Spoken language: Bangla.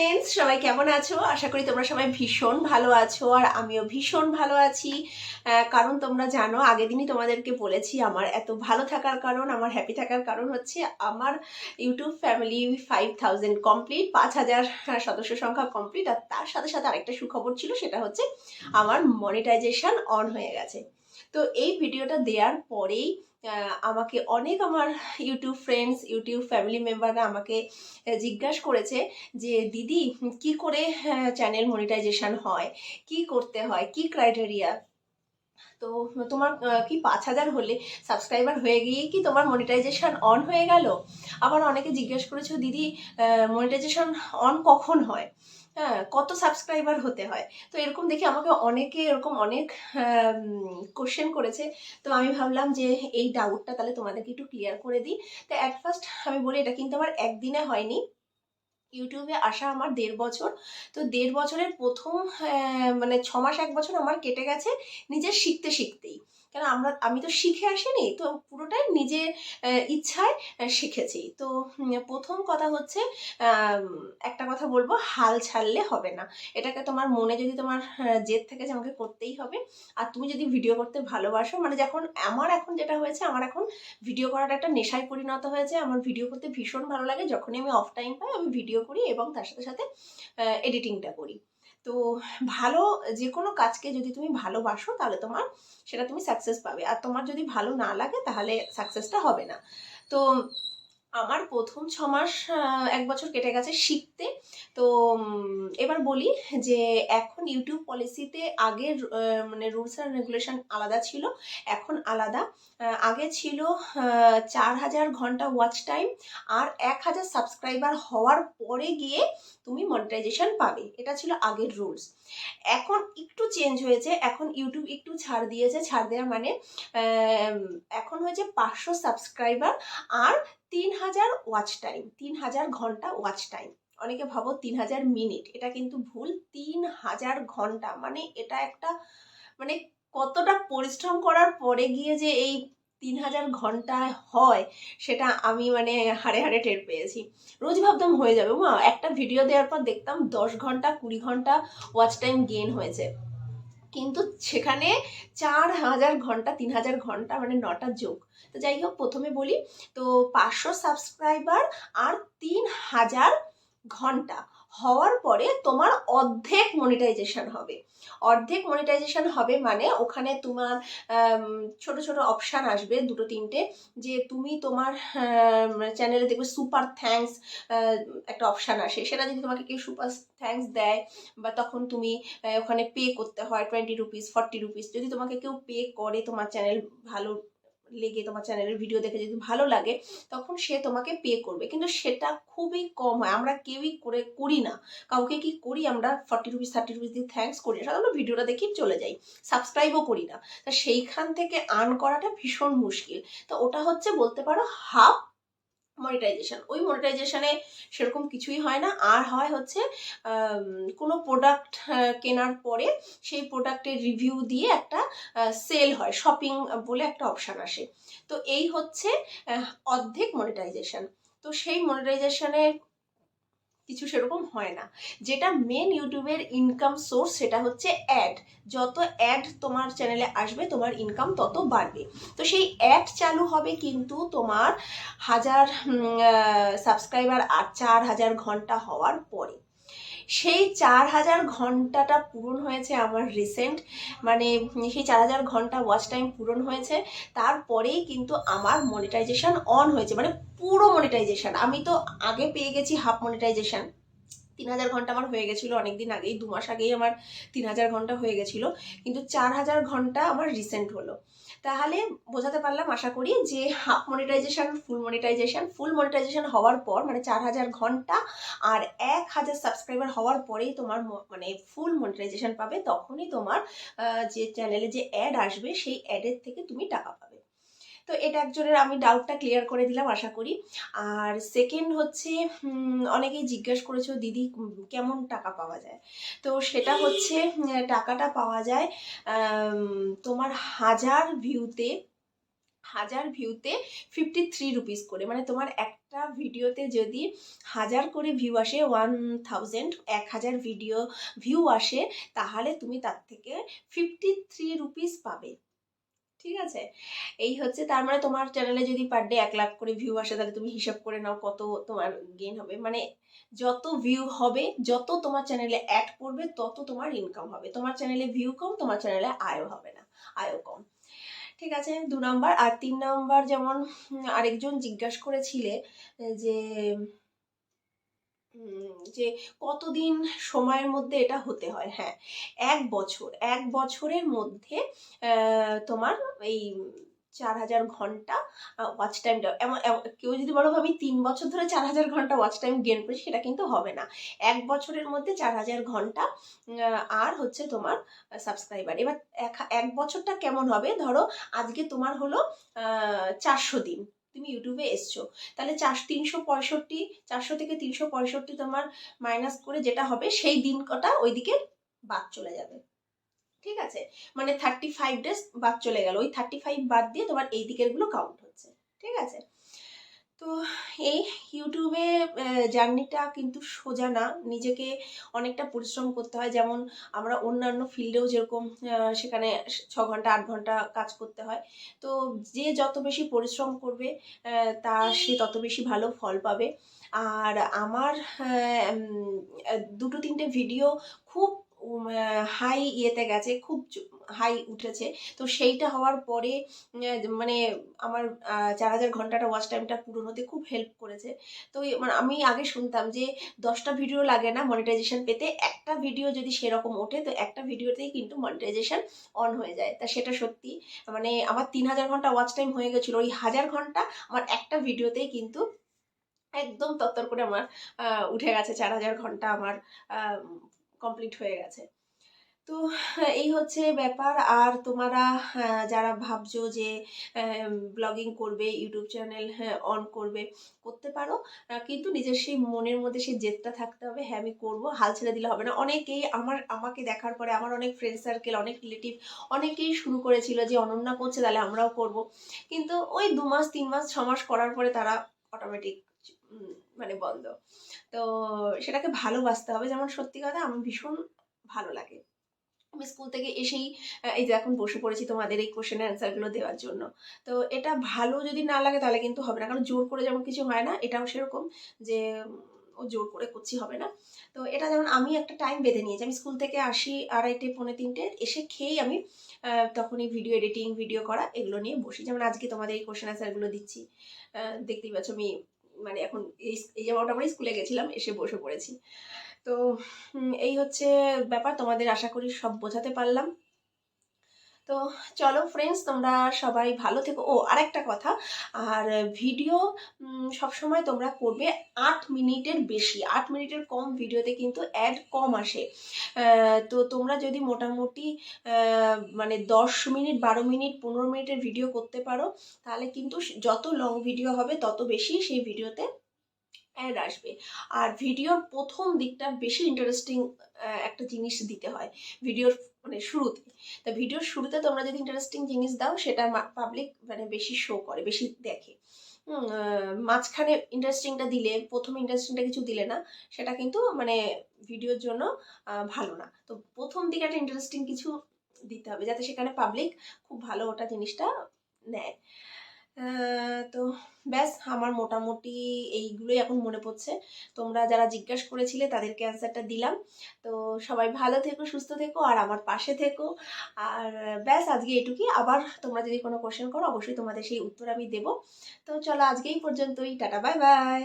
ফ্রেন্ডস সবাই কেমন আছো? আশা করি তোমরা সবাই ভীষণ ভালো আছো আর আমিও ভীষণ ভালো আছি। কারণ তোমরা জানো, আগের দিনই তোমাদেরকে বলেছি, আমার এত ভালো থাকার কারণ, আমার হ্যাপি থাকার কারণ হচ্ছে আমার YouTube family five thousand complete পাঁচ হাজার সদস্য সংখ্যা কমপ্লিট আর তার সাথে সাথে আরেকটা সুখবর ছিল, সেটা হচ্ছে আমার মনিটাইজেশন অন হয়ে গেছে। তো এই ভিডিওটা দেওয়ার পরেই আমাকে অনেক আমার ইউটিউব ফ্রেন্ডস ইউটিউব ফ্যামিলি মেম্বাররা আমাকে জিজ্ঞাসা করেছে যে, দিদি, কি করে চ্যানেল মনিটাইজেশন হয়? কি করতে হয়? কি ক্রাইটেরিয়া তো তোমার কি পাঁচ হাজার হলে সাবস্ক্রাইবার হয়ে গিয়ে কি তোমার মনিটাইজেশন অন হয়ে গেল? আবার অনেকে জিজ্ঞেস করেছ, দিদি মনিটাইজেশন অন কখন হয়? হ্যাঁ কত সাবস্ক্রাইবার হতে হয়। তো এরকম দেখে আমাকে অনেকে এরকম অনেক কোশ্চেন করেছে। তো আমি ভাবলাম যে এই ডাউটটা তাহলে তোমাদেরকে একটু ক্লিয়ার করে দিই। তো অ্যাট ফার্স্ট আমি বলি, এটা কিন্তু আমার একদিনে হয়নি। ইউটিউবে আসা আমার দেড় বছর। তো দেড় বছরের প্রথম মানে ছ মাস, এক বছর আমার কেটে গেছে নিজের শিখতে শিখতেই। কেন আমরা, আমি তো শিখে আসিনি, তো পুরোটাই নিজের ইচ্ছায় শিখেছি। তো প্রথম কথা হচ্ছে একটা কথা বলব, হাল ছাড়লে হবে না। এটাকে তোমার মনে যদি তোমার জেদ থেকে যে আমাকে করতেই হবে, আর তুমি যদি ভিডিও করতে ভালোবাসো মানে যখন, আমার এখন যেটা হয়েছে, আমার এখন ভিডিও করাটা একটা নেশায় পরিণত হয়েছে, আমার ভিডিও করতে ভীষণ ভালো লাগে, যখনই আমি অফ টাইম পাই, আমি ভিডিও করি এবং তার সাথে সাথে এডিটিংটা করি। তো ভালো যে কোনো কাজকে যদি তুমি ভালোবাসো, তাহলে তোমার সেটা তুমি সাকসেস পাবে। আর তোমার যদি ভালো না লাগে, তাহলে সাকসেসটা হবে না। তো আমার প্রথম ছ মাস এক বছর কেটে গেছে শিখতে। তো এবার বলি যে এখন ইউটিউব পলিসিতে আগের মানে রুলস অ্যান্ড রেগুলেশন আলাদা ছিল, এখন আলাদা। আগে ছিল চার হাজার ঘণ্টা ওয়াচ টাইম আর এক হাজার সাবস্ক্রাইবার হওয়ার পরে গিয়ে তুমি মনিটাইজেশন পাবে। এটা ছিল আগের রুলস এখন একটু চেঞ্জ হয়েছে, এখন ইউটিউব একটু ছাড় দিয়েছে। ছাড় দেওয়ার মানে এখন হয়েছে পাঁচশো সাবস্ক্রাইবার আর তিন হাজার ওয়াচ টাইম তিন হাজার ঘণ্টা ওয়াচ টাইম অনেকে ভাবো তিন হাজার মিনিট এটা কিন্তু ভুল। তিন হাজার ঘণ্টা মানে এটা একটা মানে কতটা পরিশ্রম করার পরে গিয়ে যে এই তিন হাজার ঘণ্টা হয়, সেটা আমি মানে হাড়ে হাড়ে টের পেয়েছি। রোজ ভাবতাম হয়ে যাবে। মা, একটা ভিডিও দেওয়ার পর দেখতাম দশ ঘণ্টা, কুড়ি ঘণ্টা ওয়াচ টাইম গেইন হয়েছে। কিন্তু সেখানে চার হাজার ঘণ্টা তিন হাজার ঘণ্টা মানে নটা যোগ। তো যাই হোক, প্রথমে বলি, তো পাঁচশো সাবস্ক্রাইবার আর তিন হাজার ঘণ্টা। হওয়ার পরে তোমার অর্ধেক মনিটাইজেশন হবে। অর্ধেক মনিটাইজেশন হবে মানে ওখানে তোমার ছোট ছোট অপশান আসবে দুটো তিনটে, যে তুমি তোমার চ্যানেলে দেখবে সুপার থ্যাঙ্কস একটা অপশান আসে। সেটা যদি তোমাকে কেউ সুপার থ্যাঙ্কস দেয় বা তখন তুমি ওখানে পে করতে হয় টোয়েন্টি রুপিস ফর্টি রুপিস যদি তোমাকে কেউ পে করে তোমার চ্যানেল ভালো লেগে তোমার চ্যানেলের ভিডিও দেখে যদি ভালো লাগে, তখন সে তোমাকে পে করবে। কিন্তু সেটা খুবই কম হয়। আমরা কেউই করে করি না। কাউকে কি করি আমরা? ফর্টি রুপিস থার্টি রুপিস দিয়ে থ্যাংকস করি না। সাধারণত ভিডিওটা দেখি চলে যাই। সাবস্ক্রাইবও করি না। তা সেইখান থেকে আর্ন করাটা ভীষণ মুশকিল। তো ওটা হচ্ছে বলতে পারো হাফ মনিটাইজেশন ওই মনিটাইজেশনে সেরকম কিছুই হয় না। আর হয় হচ্ছে কোনো প্রোডাক্ট কেনার পরে সেই প্রোডাক্টের রিভিউ দিয়ে একটা সেল হয় শপিং বলে একটা অপশান আসে। তো এই হচ্ছে অর্ধেক মনিটাইজেশন তো সেই মনিটাইজেশনে কিছু সেরকম হয় না। যেটা মেন ইউটিউবের ইনকাম সোর্স সেটা হচ্ছে অ্যাড যত অ্যাড তোমার চ্যানেলে আসবে, তোমার ইনকাম তত বাড়বে। তো সেই অ্যাড চালু হবে কিন্তু তোমার হাজার সাবস্ক্রাইবার আর চার হাজার ঘণ্টা হওয়ার পরে। সেই চার হাজার ঘন্টাটা পূরণ হয়েছে আমার রিসেন্ট মানে সেই চার হাজার ঘণ্টা ওয়াচ টাইম পূরণ হয়েছে। তারপরেই কিন্তু আমার মনিটাইজেশন অন হয়েছে মানে পুরো মনিটাইজেশান আমি তো আগে পেয়ে গেছি হাফ মনিটাইজেশন তিন হাজার ঘণ্টা আমার হয়ে গেছিল অনেক দিন আগেই, দু মাস আগেই আমার তিন হাজার ঘণ্টা হয়ে গেছিল, কিন্তু চার হাজার ঘণ্টা আমার রিসেন্ট হলো। তাহলে বোঝাতে পারলাম, আশা করি যে half monetization full monetization full monetization হওয়ার পর মানে চার হাজার ঘণ্টা আর এক হাজার সাবস্ক্রাইবার হওয়ার পরেই তোমার মানে ফুল মনিটাইজেশন পাবে, তখনই তোমার যে চ্যানেলে যে অ্যাড আসবে, সেই অ্যাডের থেকে তুমি টাকা পাবে। তো এটা একজনের আমি ডাউটটা ক্লিয়ার করে দিলাম, আশা করি। আর সেকেন্ড হচ্ছে অনেকেই জিজ্ঞেস করেছ, দিদি, কেমন টাকা পাওয়া যায়? তো সেটা হচ্ছে টাকাটা পাওয়া যায় তোমার হাজার ভিউতে হাজার ভিউতে ফিফটি থ্রি রুপিস করে। মানে তোমার একটা ভিডিওতে যদি হাজার করে ভিউ আসে ওয়ান থাউজেন্ড এক হাজার ভিডিও ভিউ আসে, তাহলে তুমি তার থেকে ফিফটি থ্রি রুপিস পাবে। ঠিক আছে? এই হচ্ছে তার মানে তোমার চ্যানেলে যদি পার ডে এক লাখ করে ভিউ আসে তাহলে তুমি হিসাব করে নাও কত তোমার গেন হবে। মানে যত ভিউ হবে, যত তোমার চ্যানেলে অ্যাড করবে, তত তোমার ইনকাম হবে। তোমার চ্যানেলে ভিউ কম, তোমার চ্যানেলে আয়ও হবে না, আয়ও কম। ঠিক আছে? দু নম্বর আর তিন নম্বর যেমন আরেকজন জিজ্ঞাসা করেছিলে, যে যে কতদিন সময়ের মধ্যে এটা হতে হয় হ্যাঁ। এক বছর, এক বছরের মধ্যে তোমার এই চার হাজার ঘণ্টা ওয়াচ টাইমটা এমন কেউ যদি বলো আমি তিন বছর ধরে চার হাজার ঘণ্টা ওয়াচ টাইম গেন করেছি সেটা কিন্তু হবে না। এক বছরের মধ্যে চার হাজার ঘণ্টা আর হচ্ছে তোমার সাবস্ক্রাইবার এবার এক এক বছরটা কেমন হবে? ধরো আজকে তোমার হলো চারশো দিন। তুমি ইউটিউবে এসছো। তাহলে চার তিনশো পঁয়ষট্টি, চারশো থেকে তিনশো পঁয়ষট্টি তোমার মাইনাস করে যেটা হবে, সেই দিন কটা ওইদিকে বাদ চলে যাবে। ঠিক আছে? মানে থার্টি ফাইভ ডেজ বাদ চলে গেল। ওই থার্টি ফাইভ বাদ দিয়ে তোমার এই দিকেরগুলো কাউন্ট হচ্ছে। ঠিক আছে? তো এই ইউটিউবে জার্নিটা কিন্তু সোজা না। নিজেকে অনেকটা পরিশ্রম করতে হয়। যেমন আমরা অন্যান্য ফিল্ডেও যেরকম সেখানে ছ ঘণ্টা, আট ঘণ্টা কাজ করতে হয়। তো যে যত বেশি পরিশ্রম করবে তা সে তত বেশি ভালো ফল পাবে। আর আমার দুটো তিনটে ভিডিও খুব হাই ইয়েতে গেছে। খুব হাই উঠেছে। তো সেইটা হওয়ার পরে মানে আমার চার হাজার ঘন্টাটা ওয়াচ টাইমটা পূরণ হতে খুব হেল্প করেছে। তো মানে আমি আগে শুনতাম যে দশটা ভিডিও লাগে না মনিটাইজেশন পেতে, একটা ভিডিও যদি সেরকম ওঠে, তো একটা ভিডিওতেই কিন্তু মনিটাইজেশন অন হয়ে যায়। তা সেটা সত্যি মানে আমার তিন হাজার ঘণ্টা ওয়াচ টাইম হয়ে গেছিল। ওই হাজার ঘণ্টা আমার একটা ভিডিওতেই কিন্তু একদম তত্তর করে আমার উঠে গেছে। চার হাজার ঘণ্টা আমার কমপ্লিট হয়ে গেছে। তো এই হচ্ছে ব্যাপার। আর তোমরা যারা ভাবছ যে ব্লগিং করবে ইউটিউব চ্যানেল অন করবে, করতে পারো। কিন্তু নিজের সেই মনের মধ্যে সেই জেদটা থাকতে হবে হ্যাঁ আমি করব, হাল ছেড়ে দিলে হবে না। অনেকেই আমার, আমাকে দেখার পরে আমার অনেক ফ্রেন্ড সার্কেল অনেক রিলেটিভ অনেকেই শুরু করেছিল যে, অনন্যা করছে, তাহলে আমরাও করব। কিন্তু ওই দু মাস, তিন মাস, ছ মাস করার পরে তারা অটোমেটিক মানে বন্ধ। তো সেটাকে ভালোবাসতে হবে। যেমন সত্যি কথা আমি ভীষণ ভালো লাগে। আমি স্কুল থেকে এসেই এই যে এখন বসে পড়েছি তোমাদের এই কোশ্চেন অ্যান্সারগুলো দেওয়ার জন্য। তো এটা ভালো যদি না লাগে তাহলে কিন্তু হবে না, কারণ জোর করে যেমন কিছু হয় না, এটাও সেরকম যে ও জোর করে করছি হবে না। তো এটা যেমন আমি একটা টাইম বেঁধে নিয়েছি, আমি স্কুল থেকে আসি আড়াইটে, পৌনে তিনটে, এসে খেয়েই আমি তখনই ভিডিও এডিটিং ভিডিও করা এগুলো নিয়ে বসি। যেমন আজকে তোমাদের এই কোশ্চেন অ্যান্সারগুলো দিচ্ছি। দেখতেই পাচ্ছ আমি মানে এখন এই এই যে মোটামুটি স্কুলে গেছিলাম, এসে বসে পড়েছি। তো এই হচ্ছে ব্যাপার, তোমাদের আশা করি সব বোঝাতে পারলাম। তো, চলো ফ্রেন্ডস তোমরা সবাই ভালো থেকো। ও, আরেকটা কথা, আর ভিডিও সবসময় তোমরা করবে আট মিনিটের বেশি। আট মিনিটের কম ভিডিওতে কিন্তু অ্যাড কম আসে। তো তোমরা যদি মোটামুটি মানে দশ মিনিট, বারো মিনিট, পনেরো মিনিটের ভিডিও করতে পারো, তাহলে কিন্তু যত লং ভিডিও হবে, তত বেশি সেই ভিডিওতে অ্যাড আসবে। আর ভিডিওর প্রথম দিকটা বেশি ইন্টারেস্টিং একটা জিনিস দিতে হয় ভিডিওর মানে শুরুতে। তা ভিডিওর শুরুতে তোমরা যদি ইন্টারেস্টিং জিনিস দাও, সেটা পাবলিক মানে বেশি শো করে, বেশি দেখে। মাঝখানে ইন্টারেস্টিংটা দিলে, প্রথমে ইন্টারেস্টিংটা কিছু দিলে না, সেটা কিন্তু মানে ভিডিওর জন্য ভালো না। তো প্রথম দিকে একটা ইন্টারেস্টিং কিছু দিতে হবে, যাতে সেখানে পাবলিক খুব ভালো ওটা জিনিসটা নেয়। তো ব্যাস, আমার মোটামুটি এইগুলোই এখন মনে পড়ছে। তোমরা যারা জিজ্ঞাসা করেছিলে তাদেরকে অ্যান্সারটা দিলাম। তো সবাই ভালো থেকো, সুস্থ থেকো, আর আমার পাশে থেকো। আর ব্যাস, আজকে এটুকুই। আবার তোমরা যদি কোনো কোশ্চেন করো, অবশ্যই তোমাদের সেই উত্তর আমি দেবো। তো চলো, আজকে এই পর্যন্তই। Tata bye bye